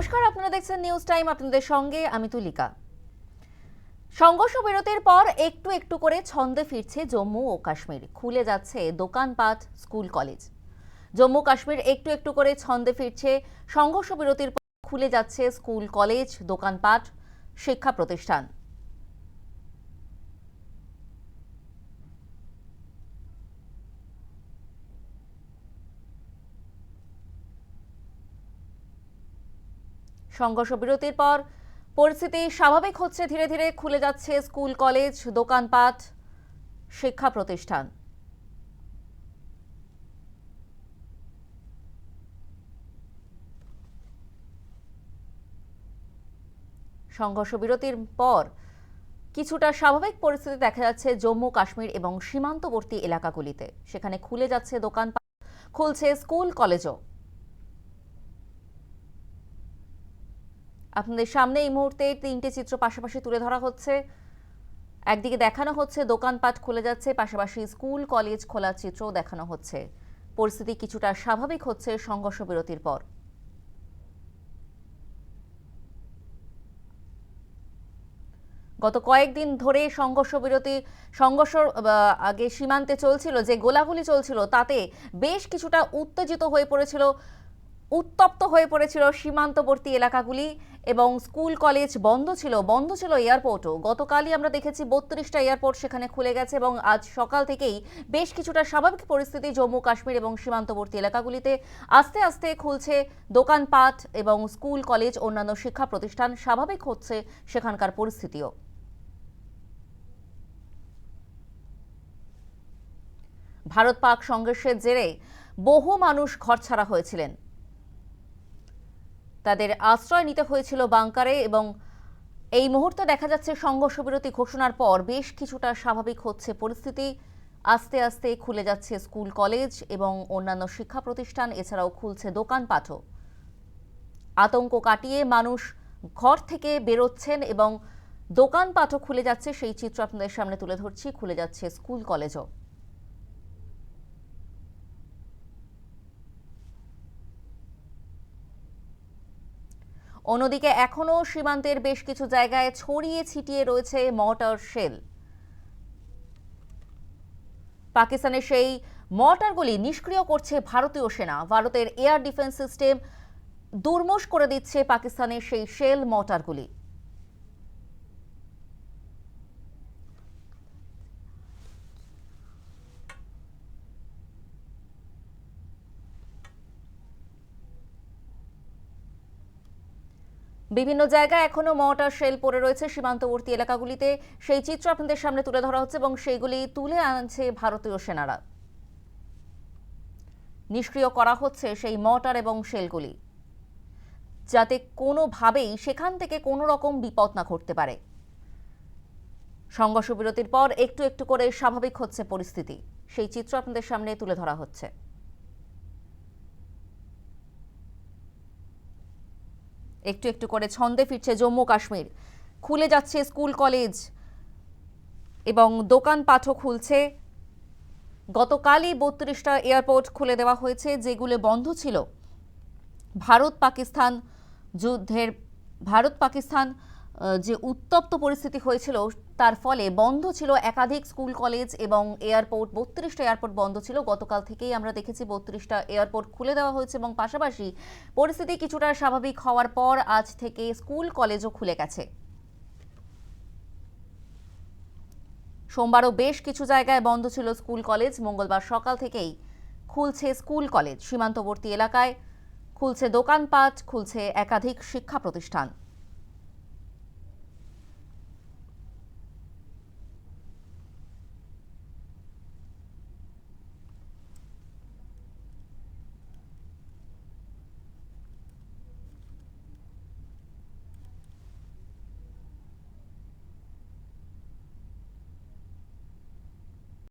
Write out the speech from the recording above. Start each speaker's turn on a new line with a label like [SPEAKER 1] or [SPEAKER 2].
[SPEAKER 1] নমস্কার, আপনারা দেখছেন নিউজ টাইম আপনাদের সঙ্গে, আমি তুলিকা। সংঘর্ষ বিরতির পর একটু একটু করে ছন্দে ফিরছে জম্মু ও কাশ্মীর। খুলে যাচ্ছে দোকানপাট, স্কুল, কলেজ। জম্মু, কাশ্মীর একটু একটু করে ছন্দে ফিরছে সংঘর্ষ বিরতির পর খুলে যাচ্ছে স্কুল, কলেজ, দোকানপাট, শিক্ষা প্রতিষ্ঠান। সংঘর্ষ বিরতির পর পরিস্থিতি স্বাভাবিক হচ্ছে, ধীরে ধীরে খুলে যাচ্ছে স্কুল, কলেজ, দোকানপাট, শিক্ষা প্রতিষ্ঠান। সংঘর্ষ বিরতির পর কিছুটা স্বাভাবিক পরিস্থিতি দেখা যাচ্ছে জম্মু, কাশ্মীর এবং সীমান্তবর্তী এলাকাগুলিতে। সেখানে খুলে যাচ্ছে দোকানপাট, খুলছে স্কুল, কলেজও। আপনাদের সামনে এই মুহূর্তে তিনটে চিত্র পাশাপাশি তুলে ধরা হচ্ছে। একদিকে দেখানো হচ্ছে, দোকানপাট খুলে যাচ্ছে, পাশাপাশি স্কুল, কলেজ খোলার চিত্রও দেখানো হচ্ছে। পরিস্থিতি কিছুটা স্বাভাবিক হচ্ছে সংঘর্ষ বিরতির পর। গত কয়েকদিন ধরে সংঘর্ষ বিরতি, সংঘর্ষ আগে সীমান্তে চলছিল, যে গোলাগুলি চলছিল, তাতে বেশ কিছুটা উত্তেজিত হয়ে পড়েছিল উত্তপ্ত হয়ে পড়েছিল সীমান্তবর্তী এলাকাগুলি এবং স্কুল, কলেজ বন্ধ ছিল বন্ধ ছিল এয়ারপোর্টও। গতকালই আমরা দেখেছি বত্রিশটা এয়ারপোর্ট সেখানে খুলে গেছে এবং আজ সকাল থেকেই বেশ কিছুটা স্বাভাবিক পরিস্থিতি জম্মু, কাশ্মীর এবং সীমান্তবর্তী এলাকাগুলিতে। আস্তে আস্তে খুলছে দোকানপাট এবং স্কুল, কলেজ, অন্যান্য শিক্ষা প্রতিষ্ঠান। স্বাভাবিক হচ্ছে সেখানকার পরিস্থিতিও। ভারত পাক সংঘর্ষের জেরে বহু মানুষ ঘর ছাড়া হয়েছিলেন। তাদের আশ্রয় নিতে হয়েছিল বাংকারে এবং এই মুহূর্তে দেখা যাচ্ছে সংঘর্ষ বিরতি ঘোষণার পর বেশ কিছুটা স্বাভাবিক হচ্ছে পরিস্থিতি। আস্তে আস্তে খুলে যাচ্ছে স্কুল, কলেজ এবং অন্যান্য শিক্ষা প্রতিষ্ঠান, এছাড়াও খুলছে দোকানপাটও আতঙ্ক কাটিয়ে মানুষ ঘর থেকে বেরোচ্ছেন এবং দোকানপাটও খুলে যাচ্ছে। সেই চিত্র আপনাদের সামনে তুলে ধরছি। খুলে যাচ্ছে স্কুল, কলেজও। অন্যদিকে এখনও সীমান্তের বেশ কিছু জায়গায় ছড়িয়ে ছিটিয়ে রয়েছে মর্টার শেল। পাকিস্তানের সেই মর্টারগুলি নিষ্ক্রিয় করছে ভারতীয় সেনা। ভারতের এয়ার ডিফেন্স সিস্টেম দুর্মশ করে দিচ্ছে পাকিস্তানের সেই শেল মর্টারগুলি বিভিন্ন জায়গায় এখনও মর্টার শেল পড়ে রয়েছে সীমান্তবর্তী এলাকাগুলিতে। সেই চিত্র আপনাদের সামনে তুলে ধরা হচ্ছে এবং সেইগুলি তুলে আনছে ভারতীয় সেনারা। নিষ্ক্রিয় করা হচ্ছে সেই মর্টার এবং শেলগুলি। যাতে কোনোভাবেই সেখান থেকে কোনো রকম বিপদ না ঘটতে পারে। সংঘর্ষ বিরতির পর একটু একটু করে স্বাভাবিক হচ্ছে পরিস্থিতি। সেই চিত্র আপনাদের সামনে তুলে ধরা হচ্ছে। একটু একটু করে ছন্দে ফিরছে জম্মু কাশ্মীর। খুলে যাচ্ছে স্কুল, কলেজ এবং দোকানপাটও খুলছে। গতকালই বত্রিশটা এয়ারপোর্ট খুলে দেওয়া হয়েছে, যেগুলো বন্ধ ছিল। ভারত পাকিস্তান যুদ্ধের ভারত পাকিস্তান যে উত্তপ্ত পরিস্থিতি হয়েছিল, তার ফলে বন্ধ ছিল একাধিক স্কুল, কলেজ এবং এয়ারপোর্ট। বত্রিশটা এয়ারপোর্ট বন্ধ ছিল। গতকাল থেকেই আমরা দেখেছি বত্রিশটা এয়ারপোর্ট খুলে দেওয়া হয়েছে এবং পাশাপাশি পরিস্থিতি কিছুটা স্বাভাবিক হওয়ার পর আজ থেকে স্কুল, কলেজও খুলে গেছে। সোমবারও বেশ কিছু জায়গায় বন্ধ ছিল স্কুল, কলেজ। মঙ্গলবার সকাল থেকেই খুলছে স্কুল, কলেজ। সীমান্তবর্তী এলাকায় খুলছে দোকানপাট, খুলছে একাধিক শিক্ষা প্রতিষ্ঠান।